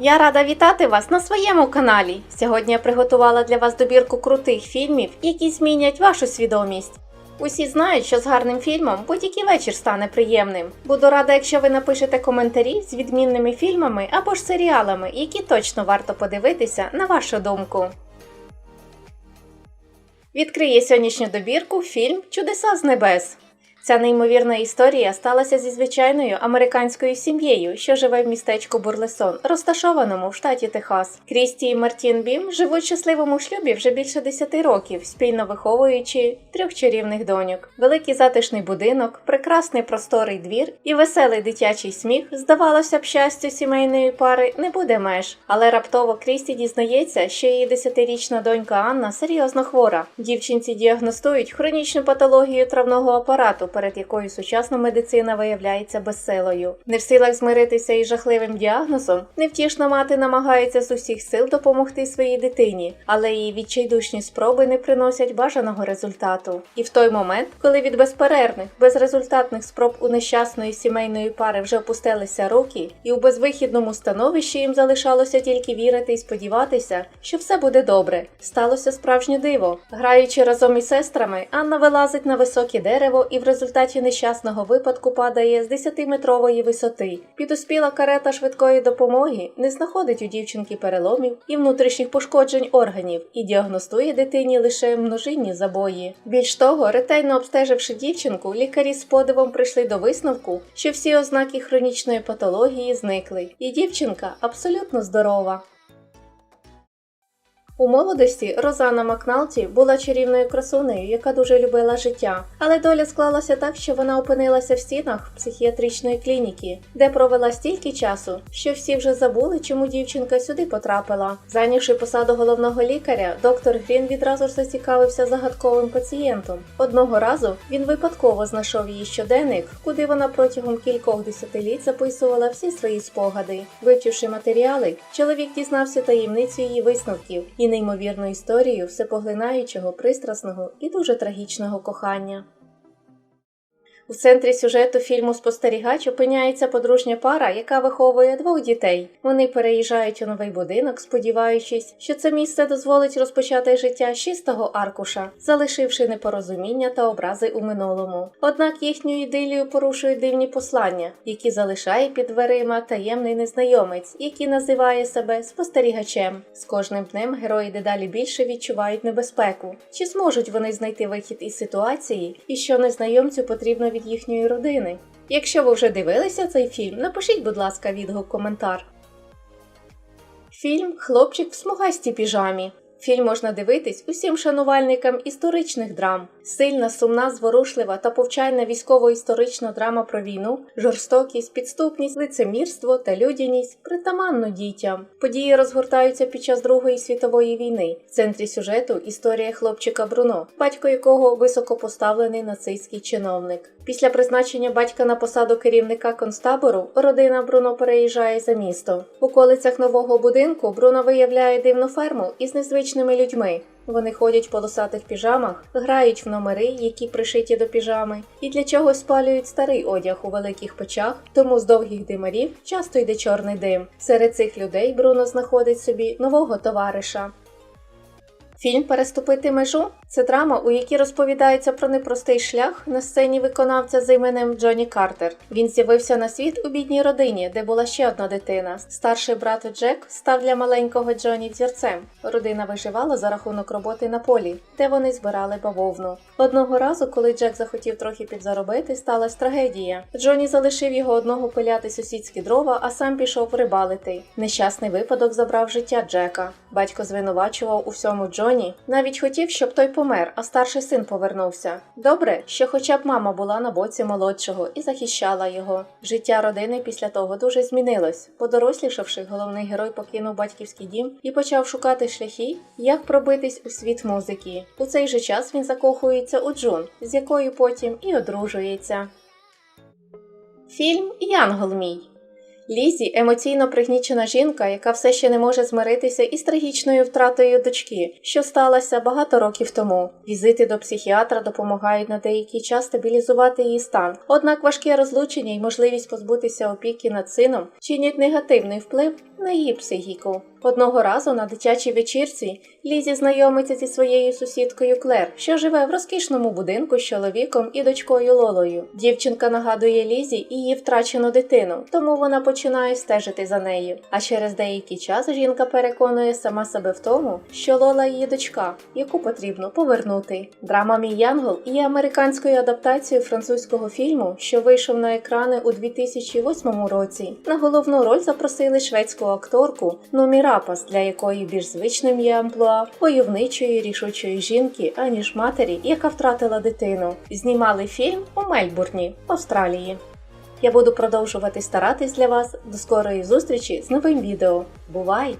Я рада вітати вас на своєму каналі. Сьогодні я приготувала для вас добірку крутих фільмів, які змінять вашу свідомість. Усі знають, що з гарним фільмом будь-який вечір стане приємним. Буду рада, якщо ви напишете коментарі з відмінними фільмами або ж серіалами, які точно варто подивитися на вашу думку. Відкриє сьогоднішню добірку фільм Чудеса з небес. Ця неймовірна історія сталася зі звичайною американською сім'єю, що живе в містечку Бурлесон, розташованому в штаті Техас. Крісті і Мартін Бім живуть в щасливому шлюбі вже більше 10 років, спільно виховуючи трьох чарівних доньок. Великий затишний будинок, прекрасний просторий двір і веселий дитячий сміх. Здавалося б, щастю сімейної пари не буде меж. Але раптово Крісті дізнається, що її 10-річна донька Анна серйозно хвора. Дівчинці діагностують хронічну патологію травного апарату, перед якою сучасна медицина виявляється безсилою. Не в силах змиритися із жахливим діагнозом, невтішна мати намагається з усіх сил допомогти своїй дитині, але її відчайдушні спроби не приносять бажаного результату. І в той момент, коли від безперервних, безрезультатних спроб у нещасної сімейної пари вже опустилися руки, і у безвихідному становищі їм залишалося тільки вірити і сподіватися, що все буде добре. Сталося справжнє диво. Граючи разом із сестрами, Анна вилазить на високе дерево і в результаті нещасного випадку падає з 10-метрової висоти. Підуспіла карета швидкої допомоги не знаходить у дівчинки переломів і внутрішніх пошкоджень органів і діагностує дитині лише множинні забої. Більш того, ретельно обстеживши дівчинку, лікарі з подивом прийшли до висновку, що всі ознаки хронічної патології зникли, і дівчинка абсолютно здорова. У молодості Розана Макналті була чарівною красунею, яка дуже любила життя, але доля склалася так, що вона опинилася в стінах психіатричної клініки, де провела стільки часу, що всі вже забули, чому дівчинка сюди потрапила. Зайнявши посаду головного лікаря, доктор Грін відразу ж зацікавився загадковим пацієнтом. Одного разу він випадково знайшов її щоденник, куди вона протягом кількох десятиліть записувала всі свої спогади. Вивчивши матеріали, чоловік дізнався таємницю її висновків і неймовірну історію всепоглинаючого, пристрасного і дуже трагічного кохання. У центрі сюжету фільму Спостерігач опиняється подружня пара, яка виховує двох дітей. Вони переїжджають у новий будинок, сподіваючись, що це місце дозволить розпочати життя з чистого аркуша, залишивши непорозуміння та образи у минулому. Однак їхню ідилію порушують дивні послання, які залишає під дверима таємний незнайомець, який називає себе спостерігачем. З кожним днем герої дедалі більше відчувають небезпеку. Чи зможуть вони знайти вихід із ситуації, і що незнайомцю потрібно від їхньої родини? Якщо ви вже дивилися цей фільм, напишіть, будь ласка, відгук коментар. Фільм Хлопчик в смугастій піжамі. Фільм можна дивитись усім шанувальникам історичних драм. Сильна, сумна, зворушлива та повчальна військово-історична драма про війну, жорстокість, підступність, лицемірство та людяність притаманно дітям. Події розгортаються під час Другої світової війни. В центрі сюжету історія хлопчика Бруно, батько якого високопоставлений нацистський чиновник. Після призначення батька на посаду керівника концтабору родина Бруно переїжджає за місто. В околицях нового будинку Бруно виявляє дивну ферму із незвичними людьми. Вони ходять в полосатих піжамах, грають в номери, які пришиті до піжами, і для чогось спалюють старий одяг у великих печах, тому з довгих димарів часто йде чорний дим. Серед цих людей Бруно знаходить собі нового товариша. Фільм Переступити межу це драма, у якій розповідається про непростий шлях на сцені виконавця з іменем Джонні Картер. Він з'явився на світ у бідній родині, де була ще одна дитина. Старший брат Джек став для маленького Джонні взірцем. Родина виживала за рахунок роботи на полі, де вони збирали бавовну. Одного разу, коли Джек захотів трохи підзаробити, сталася трагедія. Джонні залишив його одного пиляти сусідські дрова, а сам пішов рибалити. Нещасний випадок забрав життя Джека. Батько звинувачував у всьому Джонні, навіть хотів, щоб той помер, а старший син повернувся. Добре, що хоча б мама була на боці молодшого і захищала його. Життя родини після того дуже змінилось. Подорослішавши, головний герой покинув батьківський дім і почав шукати шляхи, як пробитись у світ музики. У цей же час він закохується у Джун, з якою потім і одружується. Фільм Янгол мій. Лізі емоційно пригнічена жінка, яка все ще не може змиритися із трагічною втратою дочки, що сталося багато років тому. Візити до психіатра допомагають на деякий час стабілізувати її стан. Однак важке розлучення і можливість позбутися опіки над сином чинять негативний вплив на її психіку. Одного разу на дитячій вечірці Лізі знайомиться зі своєю сусідкою Клер, що живе в розкішному будинку з чоловіком і дочкою Лолою. Дівчинка нагадує Лізі її втрачену дитину, тому вона починає стежити за нею. А через деякий час жінка переконує сама себе в тому, що Лола її дочка, яку потрібно повернути. Драма Мій Янгол є американською адаптацією французького фільму, що вийшов на екрани у 2008 році. На головну роль запросили шведську акторку Нумі Рапас, для якої більш звичним є амплуа войовничої рішучої жінки, аніж матері, яка втратила дитину. Знімали фільм у Мельбурні, Австралії. Я буду продовжувати старатись для вас. До скорої зустрічі з новим відео. Бувай!